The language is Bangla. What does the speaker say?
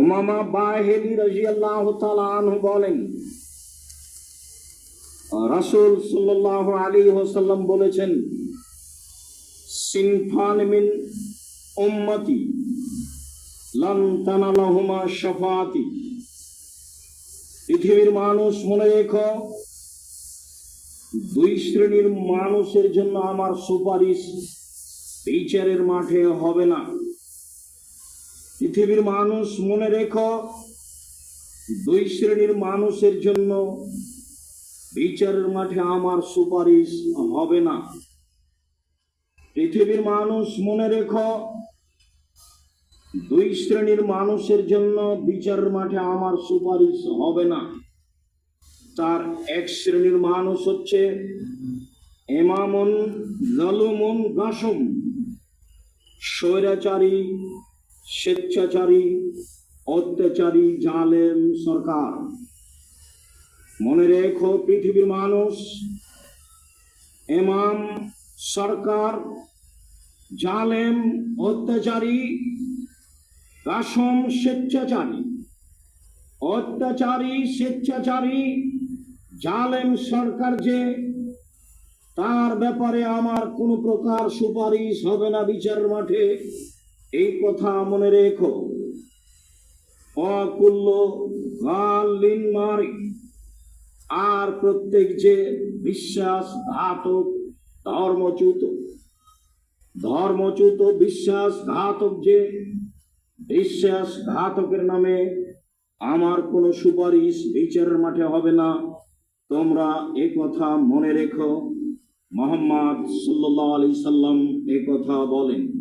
উমামা বাহেলি রাজিয়াল্লাহু তাআলা আনহু বলেন, রাসূল সাল্লাল্লাহু আলাইহি ওয়াসাল্লাম বলেছেন, সিনফান মিন উম্মতি লান শাফাআতি। পৃথিবীর মানুষ, মনে রেখো, দুই শ্রেণির মানুষের জন্য আমার সুপারিশ বিচারের মাঠে হবে না। পৃথিবীর মানুষ মনে রেখো, দুই শ্রেণির মানুষের জন্য বিচারের মাঠে আমার সুপারিশ হবে না। পৃথিবীর মানুষ মনে রেখো, দুই শ্রেণির মানুষের জন্য বিচারের মাঠে আমার সুপারিশ হবে না। তার এক শ্রেণির মানুষ হচ্ছে এমামন জালুমুন গাসুম, স্বৈরাচারী স্বেচ্ছাচারী, অত্যাচারী জালেম সরকার। মনে রেখো পৃথিবীর মানুষ, এমাম, সরকার, জালেম, অত্যাচারী কাসম স্বেচ্ছাচারী, অত্যাচারী স্বেচ্ছাচারী, জালেম সরকার যে, তার ব্যাপারে আমার কোনো প্রকার সুপারিশ হবে না বিচার মাঠে। এই কথা মনে রেখো। অকুল্য আর প্রত্যেক যে বিশ্বাস ঘাতক ধর্মচ্যুত ধর্মচ্যুত বিশ্বাস ঘাতক যে বিশ্বাস ঘাতকের নামে আমার কোনো সুপারিশ বিচারের মাঠে হবে না, তোমরা এ কথা মনে রেখো। মোহাম্মদ সাল্লাহ আলি সাল্লাম এ কথা বলেন।